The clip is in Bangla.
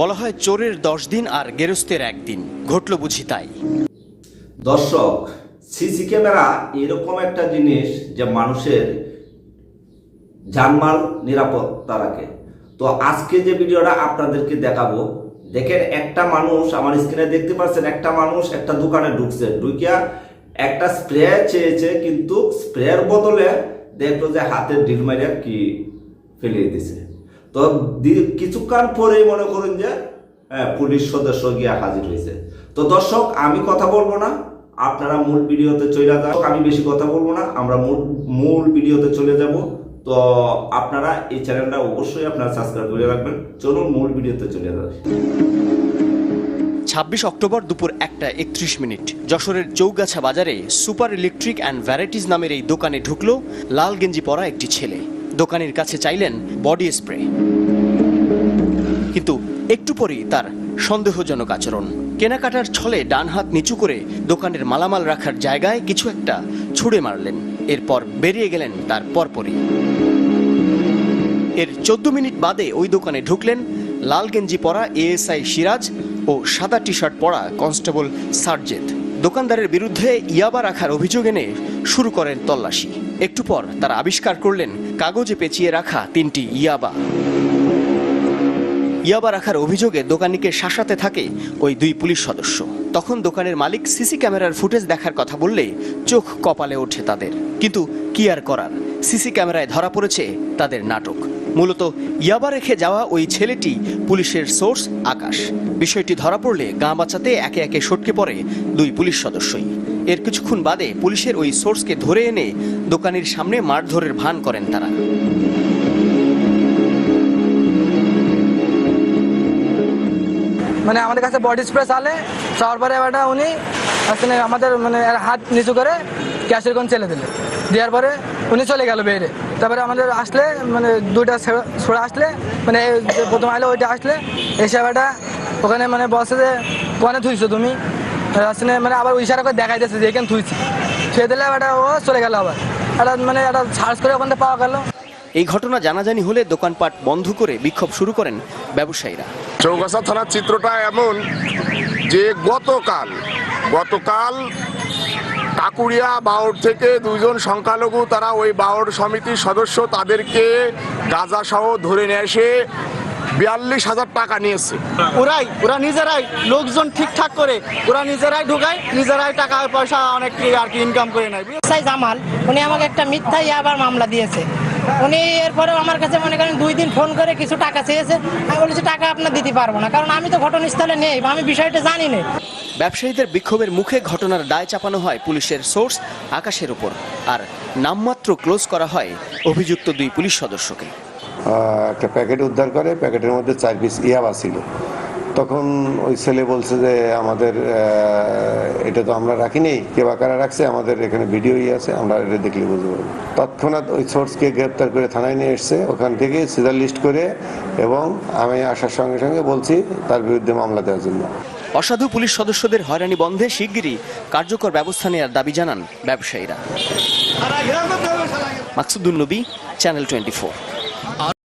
বলা হয় চোরের দশ দিন আর গেরস্তের একদিন। ঘটল বুঝি তাই। দর্শক, সিসি ক্যামেরা এরকম একটা জিনিস যে মানুষের জানমাল নিরাপত্তা রাখে তো আজকে যে ভিডিওটা আপনাদেরকে দেখাবো, দেখেন একটা মানুষ, আমার স্ক্রিনে দেখতে পাচ্ছেন, একটা মানুষ একটা দোকানে ঢুকছে। ঢুকিয়া একটা স্প্রে চেয়েছে, কিন্তু স্প্রের বদলে দেখল যে হাতের ডিল মারিয়া কি ফেলিয়ে দিছে। তো কিছুক্ষণ পরেই মনে করুন যে হ্যাঁ, পুলিশ সদস্য গিয়া হাজির হয়েছে তো দর্শক আমি কথা বলব না। আপনারা মূল ভিডিওতে চলে যান আমি বেশি কথা বলব না। আমরা মূল মূল ভিডিওতে চলে যাব। তো আপনারা এই চ্যানেলটা অবশ্যই আপনারা সাবস্ক্রাইব করে রাখবেন। চলুন মূল ভিডিওতে চলে যান ছাব্বিশ অক্টোবর দুপুর একটা একত্রিশ মিনিট। যশোরের চৌগাছা বাজারে সুপার ইলেকট্রিক অ্যান্ড ভ্যারাইটিস নামের এই দোকানে ঢুকলো লাল গেঞ্জি পরা একটি ছেলে। দোকানের কাছে চাইলেন বডি স্প্রে। কিন্তু একটু পরেই তার সন্দেহজনক আচরণ। কেনাকাটার ছলে ডান হাত নিচু করে দোকানের মালামাল রাখার জায়গায় কিছু একটা ছুড়ে মারলেন। এরপর বেরিয়ে গেলেন তার পরপরই। এর চোদ্দ মিনিট বাদে ওই দোকানে ঢুকলেন লাল গেঞ্জি পরা এএসআই সিরাজ ও সাদা টি শার্ট পরা কনস্টেবল সার্জেদ দোকানদারের বিরুদ্ধে ইয়াবা রাখার অভিযোগ এনে শুরু করেন তল্লাশি। একটু পর তারা আবিষ্কার করলেন কাগজে পেঁচিয়ে রাখা তিনটি ইয়াবা। ইয়াবা রাখার অভিযোগে দোকানিকে শাসাতে থাকে ওই দুই পুলিশ সদস্য। তখন দোকানের মালিক সিসি ক্যামেরার ফুটেজ দেখার কথা বললে চোখ কপালে ওঠে তাদের। কিন্তু কি আর করার? সিসি ক্যামেরায় ধরা পড়েছে তাদের নাটক। মূলত ইয়াবা রেখে যাওয়া ওই ছেলেটি পুলিশের সোর্স আকাশ। বিষয়টি ধরা পড়লে গাঁ বাঁচাতে একে একে সটকে পড়ে দুই পুলিশ সদস্যই। এর কিছুক্ষণ বাদে পুলিশের ওই সোর্সকে ধরে এনে দোকানের সামনে মারধরের ভান করেন তারা। মানে আমাদের কাছে বডি স্প্রে চালে, চাওয়ার পরে এবারটা উনি আসলে আমাদের মানে হাত নিচু করে ক্যাশের কোন ছেলে দিলে। দেওয়ার পরে উনি চলে গেল বেরে তারপরে আমাদের আসলে মানে দুইটা ছোড়া আসলে মানে যে প্রথম আইলে ওইটা আসলে এই এবারটা ওখানে মানে বসে যে কোনে থুইছো তুমি? আসলে মানে আবার ইশারা করে দেখাই দিয়েছে যে এখানে থুইছি। থুয়ে দিলে এবারটা ও চলে গেল আবার। একটা মানে একটা সার্চ করে ওখান থেকে পাওয়া গেল। এই ঘটনা জানাজানি হলে দোকানপাট বন্ধ করে বিক্ষোভ শুরু করেন ব্যবসায়ীরা। চৌগাছা থানার চিত্রটা এমন যে গতকাল গতকাল কাকুরিয়া বাওর থেকে দুজন সংখ্যালঘু তারা ওই বাওর সমিতির সদস্য তাদেরকে গাঁজা সহ ধরে নিয়ে এসে বিয়াল্লিশ হাজার টাকা নিয়েছে। ওরাই ওরা নিজেরাই লোকজন ঠিকঠাক করে ওরা নিজেরাই ঢুকায় নিজেরাই টাকা পয়সা অনেক আর কি ইনকাম করে নেয় জামাল উনি আমাকে একটা মিথ্যা আবার মামলা দিয়েছে। উনি এরপরেও আমার কাছে মনে করেন দুই দিন ফোন করে কিছু টাকা চেয়েছে। আমি বলেছি টাকা আপনার দিতে পারব না কারণ আমি তো ঘটনাস্থলে নেই বা আমি বিষয়টা জানি না। ব্যবসায়ীদের বিক্ষোভের মুখে ঘটনার দায় চাপানো হয় পুলিশের সোর্স আকাশের উপর। আর নামমাত্র ক্লোজ করা হয় অভিযুক্ত দুই পুলিশ সদস্যকে। একটা প্যাকেট উদ্ধার করে, প্যাকেটের মধ্যে চার পিস ইয়াবা ছিল তখন ওই ছেলে বলছে যে, আমাদের এটা তো আমরা রাখিনি কে বা কারা রাখছে, আমাদের এখানে ভিডিওই আছে, আমরা এটা দেখলে বুঝতে পারব তৎক্ষণাৎ ওই সোর্সকে গ্রেপ্তার করে থানায় নিয়ে এসছে। ওখান থেকে সিজার লিস্ট করে এবং আমি আসার সঙ্গে সঙ্গে বলছি, তার বিরুদ্ধে মামলা দেওয়ার জন্য। অসাধু পুলিশ সদস্যদের হয়রানি বন্ধে শিগগিরই কার্যকর ব্যবস্থা নেওয়ার দাবি জানান ব্যবসায়ীরা। মাকসুদুল নবী চ্যানেল টোয়েন্টি